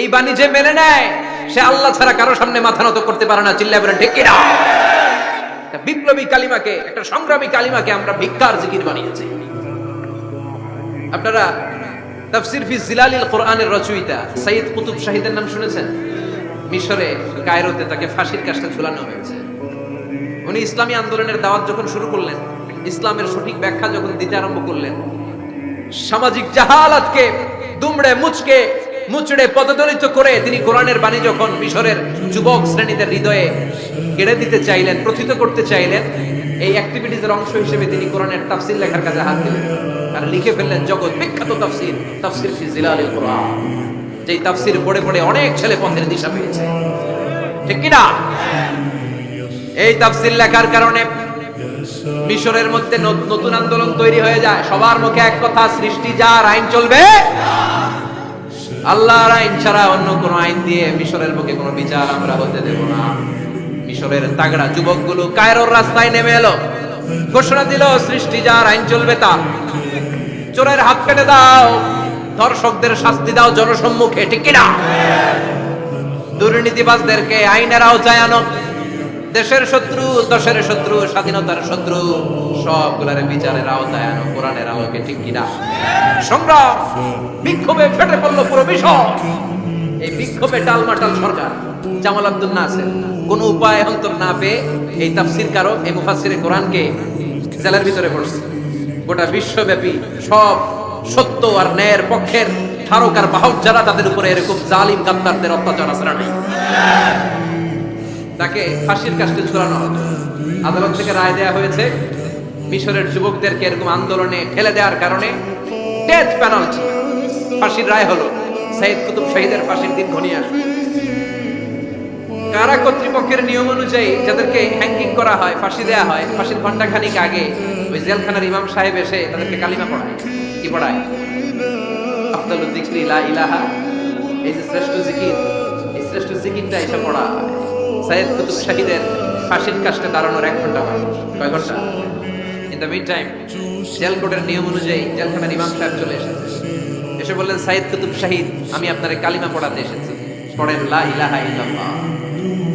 এই বাণী যে মেনে নেয়, সে আল্লাহ ছাড়া কারও সামনে মাথা নত করতে পারে না। চিল্লা বলে ঠিক একটা বিপ্লবী কালিমাকে, একটা সংগ্রামী কালিমাকে আমরা ভিক্ষার জিকির বানিয়েছি। আপনারা তাফসির ফি জিলালিল কোরআনের রচয়িতা সাইয়দ কুতুব শাহিদের নাম শুনেছেন? মিশরে, কায়রোতে তাকে ফাঁসির কাজটা ঝুলানো হয়েছে। উনি ইসলামী আন্দোলনের দাওয়াত যখন শুরু করলেন, ইসলামের সঠিক ব্যাখ্যা যখন দিতে আরম্ভ করলেন, সামাজিক জাহালাতকে দুমড়ে মুচকে মুচড়ে পদদলিত করে তিনি কোরআনের বাণী যখন মিশরের যুবক শ্রেণীদের হৃদয়ে কেড়ে দিতে চাইলেন, প্রথিত করতে চাইলেন, এই অ্যাক্টিভিটিজের অংশ হিসেবে তিনি কোরআনের তাফসিল লেখার কাজে হাত দিলেন। আর লিখে ফেললেন জগৎ বিখ্যাত তাফসির তাফসির ফি জিলালিল কোরআন। যেই তাফসির পড়ে পড়ে অনেক ছেলে পথের দিশা পেয়েছে। ঠিক কি না এই তাফসিল লেখার কারণে মিশরের মধ্যে ন- নতুন আন্দোলন তৈরি হয়ে যায়। সবার মুখে এক কথা, সৃষ্টি যার, আইন চলবে? আল্লাহর আইন ছাড়া অন্য কোন আইন দিয়ে মিশরের বুকে কোনো বিচার আমরা হতে দেব না। মিশরের তাগড়া যুবকগুলো কায়রোর রাস্তায় নেমে এলো। ঘোষণা দিল, সৃষ্টি যার, আইন চলবে তা চোরের হাত কেটে দাও। দর্শকদের শাস্তি দাও জনসম্মুখে, ঠিক কিনা? দুর্নীতিবাজদেরকে আইনের আওতায় আনো। দেশের শত্রু, দশের শত্রু, স্বাধীনতার শত্রু, সবগুলার বিচারের আওতায় আনো, কোরআনের আলোকে, ঠিক কিনা? সংগ্রাম, বিক্ষোভে ফেটে পড়ল পুরো বিষয়। এই বিক্ষোভে টালমাটাল সরকার, জামাল আব্দুল নাসের, কোন উপায় অন্তর না পেয়ে এই তাফসির কারক এই মুফাসিরে কোরআনকে জেলার ভিতরে পড়ছে গোটা বিশ্বব্যাপী সব সত্য আর ন্যায়ের পক্ষের ধারক আর বাহক যারা তাদের উপরে এরকম জালিম গাদ্দারদের অত্যাচার আসরা নেই? তাকে ফাঁসির কাস্টে ঝুলানো হতো আদালত থেকে রায় দেয়া হয়েছে, মিশরের যুবকদেরকে এরকম আন্দোলনে ঠেলে দেওয়ার কারণে ডেথ পেনাল্টি ফাঁসির রায় হলো সাইদ কুতুব শহীদের ফাঁসির দিন ঘনিয়ে আসবে। কারা কর্তৃপক্ষের নিয়ম অনুযায়ী যাদেরকে হ্যাঙ্গিং করা হয়, ফাঁসি দেয়া হয়, ফাঁসির ঘণ্টা খানিক আগে ওই জেলখানার ইমাম সাহেব এসে তাদেরকে কালিমা পড়ায়। কি পড়ায়? আফদালুদ যিকরি ইলাহা, এই যে শ্রেষ্ঠ জিকির, এই শ্রেষ্ঠ জিকিরটা এসে পড়া হয়। সাইয়েদ কুতুব শাহিদের ফাঁসির কাজটা দাঁড়ানোর এক ঘণ্টা হয়, কয় ঘণ্টা? In the meantime jail কোর্টের নিয়ম অনুযায়ী জেলখানার ইমাম সাহেব চলে এসেছে। এসে বললেন সাইদ কুতুব শাহিদ আমি আপনার কালিমা পড়াতে এসেছি। পড়েন, লা ইলাহা ইল্লাল্লাহ।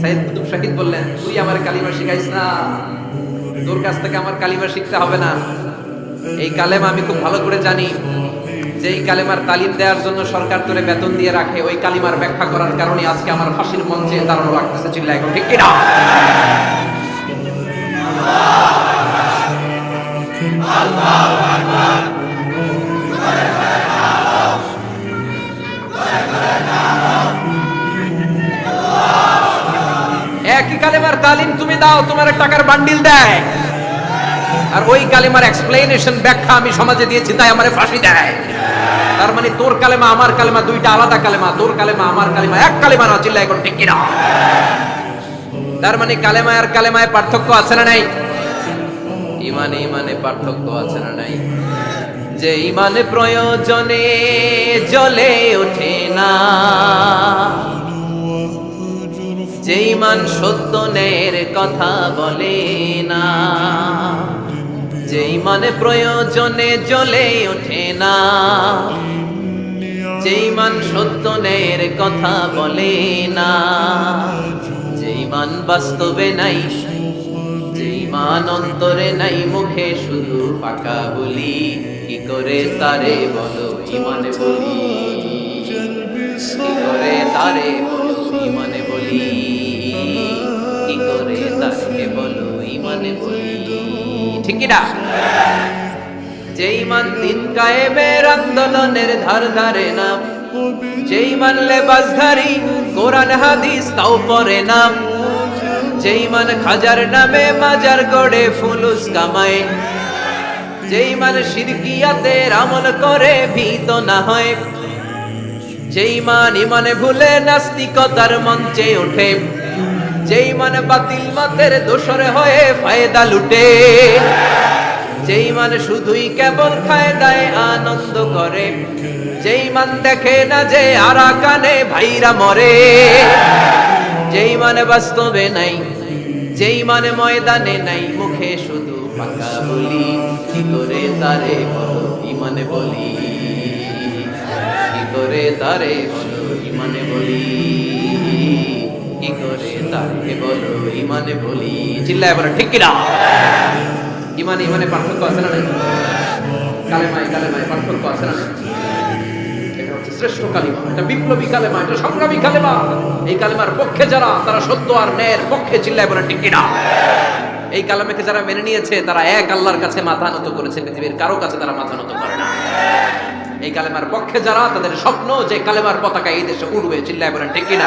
সাইদ কুতুব শাহিদ বললেন, তুই আমার কালিমা শিখাইস না। তোর কাছ থেকে আমার কালিমা শিখতে হবে না। এই কালেমা আমি খুব ভালো করে জানি। যে এই কালেমার তালিম দেওয়ার জন্য সরকার তোরে বেতন দিয়ে রাখে, ওই কালিমার ব্যাখ্যা করার কারণে আজকে আমার ফাঁসির মঞ্চে দাঁড়ানো লাগতেছে চিল্লা এখন, ঠিক কিনা? একই কালেমার তালিম তুমি দাও, তোমার টাকার বান্ডিল দেয়। আর ওই কালেমার এক্সপ্লেনেশন ব্যাখ্যা আমি সমাজে দিয়েছি, তাই আমার ফাঁসি দেয়। তার মানে তোর কালেমা, আমার কালেমা, দুইটা আলাদা কালেমা, তোর কালেমা, আমার কালেমা, এক কালেমা না চিল্লা এখন ঠিক কিনা? তার মানে কালেমায় আর কালেমায় পার্থক্য আছে না নাই? ইমানে ইমানে পার্থক্য আছে না নাই? যে ইমানে প্রয়োজনে জ্বলে ওঠে না। যে ইমান সত্য ন্যায়ের কথা বলে না। যে ইমানে প্রয়োজনে জ্বলে ওঠে না। যে ইমান সত্য ন্যায়ের কথা বলে না। যে ইমান বাস্তবে নাই, যে ইমান অন্তরে নাই, মুখে শুধু পাকা বলি। কি করে তারে বলো ইমানে বলি? কি করে তারে বলো ইমানে বলি? কি করে তাকে বলো ইমানে বলি? ঠিক না যেই মান দিন কায়েমের আন্দোলনের ধার ধারে না, যেই মানলে বাসধারী কোরআন, হাদিস তাও পরে না, যেই মান খাজার নামে মাজার গড়ে ফুলুস কামায়, যেই মান শিরকিয়াতের আমল করে ভীত না হয়, যেই মান ইমানে ভুলে নাস্তিকতার মঞ্চে ওঠে। যেই মানে বাতিল মতের দোষরে হয়ে ফায়দা লুটে। যেই মানে শুধুই কেবল ফায়দায় আনন্দ করে, যেই মান দেখে না যে আরা কানে ভাইরা মরে। যেই মানে বাস্তবে নাই, যেই মানে ময়দানে নাই, মুখে শুধু ফাঁকা বলি কি করে তারে বলো ইমানে বলি। কি করে তারে বলো ইমানে বলি। কি করে তাকে বলো? ইমানে বলি, চিল্লায় বলো, ঠিক কিনা? ইমানে ইমানে পার্থক্য আছে না কালেমায় কালেমায় পার্থক্য আছে না এটা হচ্ছে শ্রেষ্ঠ কালিমা, এটা বিপ্লবী কালেমা, এটা সংগ্রামী কালেমা। এই কালেমার পক্ষে যারা, তারা সত্য আর ন্যায়ের পক্ষে চিল্লায় বলে, ঠিক কিনা? এই কালামেকে যারা মেনে নিয়েছে, তারা এক আল্লাহর কাছে মাথা নত করেছে, পৃথিবীর কারও কাছে তারা মাথা নত করে না। এই কালেমার পক্ষে যারা, তাদের স্বপ্ন যে কালেমার পতাকা এই দেশে উড়বে, চিল্লায় বলেন ঠিক কিনা?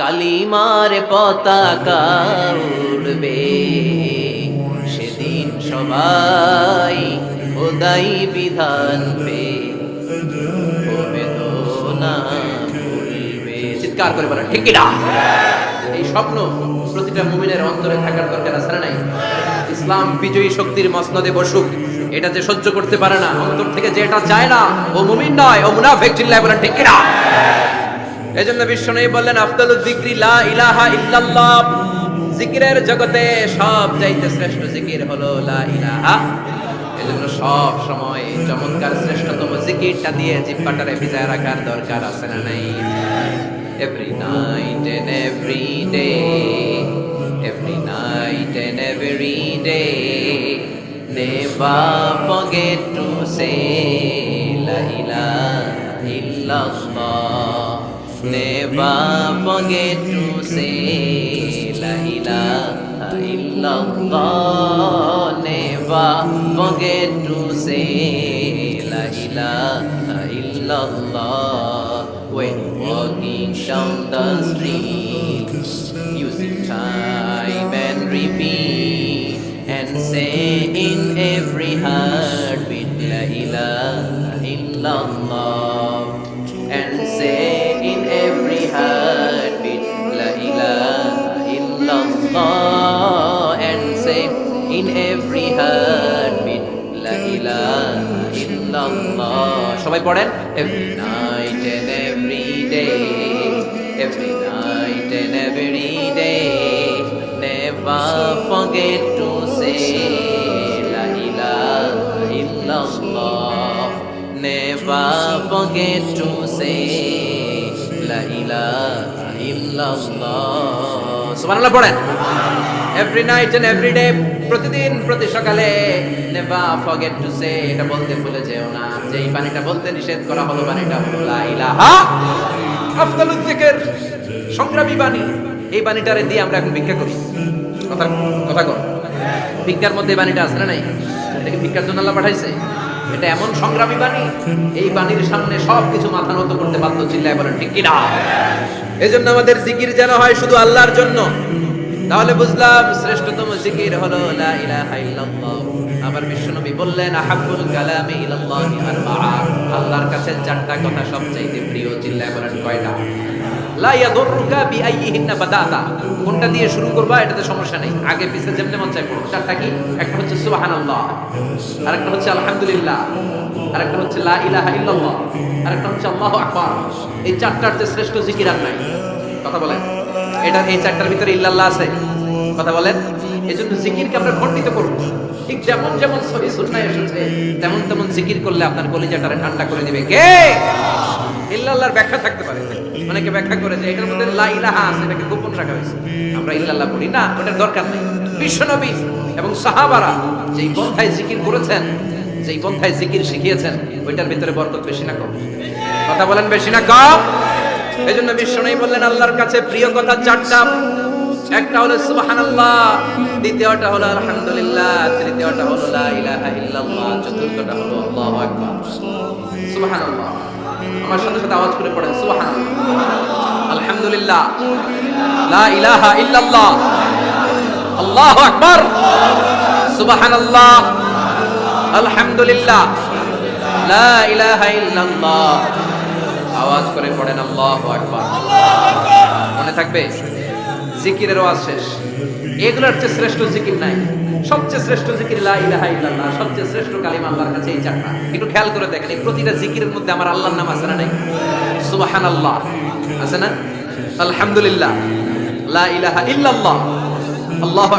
কালিমার পতাকা উড়বে। সেদিন সবাই খোদাই বিধান পে। চিৎকার করে বলেন ঠিক না এই স্বপ্ন প্রতিটা মুমিনের অন্তরে থাকার দরকার আছে নাই? ইসলাম বিজয়ী শক্তির মসনদে বসুক। এটা যে সহ্য করতে পারে না, অন্তর থেকে যে এটা চায় না, ও মুমিন নয়, ও মুনাফিক, চিল্লায় বলেন ঠিক না এজন্য নেই বললেন আফদালুল জিক্রি লা ইলাহা ইল্লাল্লাহ। জিকিরের জগতে সব চাইতে শ্রেষ্ঠ জিকির হলো লা ইলাহা এজন্য সব সময় চমৎকার শ্রেষ্ঠতম জিকিরটা দিয়ে জিব্বাটারে ভিজায় রাখার দরকার আছে না নাই? Every night and every day every night and every day never forget to say লা ইলাহা ইল্লাল্লাহ নেভার ফরগেট টু সে লা ইলাহা illallah never forget to say la ilaha illallah when walking down the street using time and repeat and say in every heartbeat la ilaha illallah ilaha সবাই পড়েন every night and every day every night and every day never forget to say la ilaha illallah never forget to say la ilaha illallah সুবহানাল্লাহ, পড়েন। Every night and every day প্রতিদিন, প্রতি সকালে never forget to সে এটা বলতে ভুলে যেও না। যে এই পানিটা বলতে নিষেধ করা হলো পানিটা লা ইলাহা আফদালুল যিকির, সংগ্রামী বাণী। এই বাণীটারে দিয়ে আমরা এখন ভিক্ষা করি। কথা কথা কর ভিক্ষার মধ্যে বাণীটা আছে না নাই? এটা কি ভিক্ষার জন্য আল্লাহ পাঠাইছে? এটা এমন সংগ্রামী বাণী? এই বাণীর সামনে সব কিছু মাথা নত করতে বাধ্য চিল্লায় বলেন, ঠিক কিনা? এজন্য আমাদের জিকির যেন হয় শুধু আল্লাহর জন্য। তাহলে বুঝলাম শ্রেষ্ঠতম জিকির হলো লা ইলাহা ইল্লাল্লাহ। আমার বিশ্বনবী বললেন, আহাব্বুল কালামি ইলাল্লাহি আরবাআ। আল্লাহর কাছে চারটা কথা সবচাইতে প্রিয় চিল্লায় বলেন, কয়টা? কোনটা দিয়ে শুরু করবা, এটাতে সমস্যা নেই। আগে পিছে যেমনি মন চাই পড়ো চারটা কি? একটা হচ্ছে সুবহানাল্লাহ, আরেকটা হচ্ছে আলহামদুলিল্লাহ, আরেকটা হচ্ছে লা ইলাহা আরেকটা হচ্ছে আল্লাহু আকবার। এই চারটার যে শ্রেষ্ঠ জিকির আর নাই। কথা বলেন? এটা এই চারটার ভিতরে ইল্লাল্লাহ আছে। কথা বলেন? এই জন্য জিকিরকে আমরা খণ্ডিত করব। ঠিক যেমন যেমন সহি সুন্নাহ এসেছে, তেমন তেমন জিকির করলে আপনার কলিজাটারে ঠান্ডা করে দিবে। কে? ইল্লাল্লাহর ব্যাখ্যা থাকতে পারে। অনেকে ব্যাখ্যা করে যে এটার মধ্যে লা ইলাহা আছে, এটাকে গোপন রাখা হয়েছে। আমরা ইল্লাল্লাহ বলি না, ওটার দরকার নেই। বিশ্বনবী এবং সাহাবারা যেই পন্থায় জিকির করেছেন, যেই পন্থায় জিকির শিখিয়েছেন, ওইটার ভিতরে বরকত বেশি না কম। কথা বলেন বেশি না কম? এই জন্য বিশ্বনবী বললেন, আল্লাহর কাছে প্রিয় কথা চারটা। একটা হলো সুবহানাল্লাহ, দ্বিতীয়টা হলো আলহামদুলিল্লাহ, তৃতীয়টা হলো লা ইলাহা ইল্লাল্লাহ, চতুর্থটা হলো আল্লাহু আকবার। সুবহানাল্লাহ। আমার সাথে সাথে আওয়াজ করে পড়েন, সুবহানাল্লাহ। আলহামদুলিল্লাহ। আকবার। আলহামদুলিল্লাহ। আওয়াজ করে পড়েন মনে থাকবে? শেষ। এগুলোর চেয়ে শ্রেষ্ঠ জিকির নাই। সবচেয়ে শ্রেষ্ঠ জিকির লা ইল্লাল্লাহ, সবচেয়ে শ্রেষ্ঠ কালিমা আল্লাহর কাছে এই চারটা। একটু খেয়াল করে দেখেন, এই প্রতিটা জিকিরের মধ্যে আমার আল্লাহর নাম আছে না নাই? সুবাহান আল্লাহ আছে না? আলহামদুলিল্লাহ। লা ইলাহা ইল্লাল্লাহ। আল্লাহু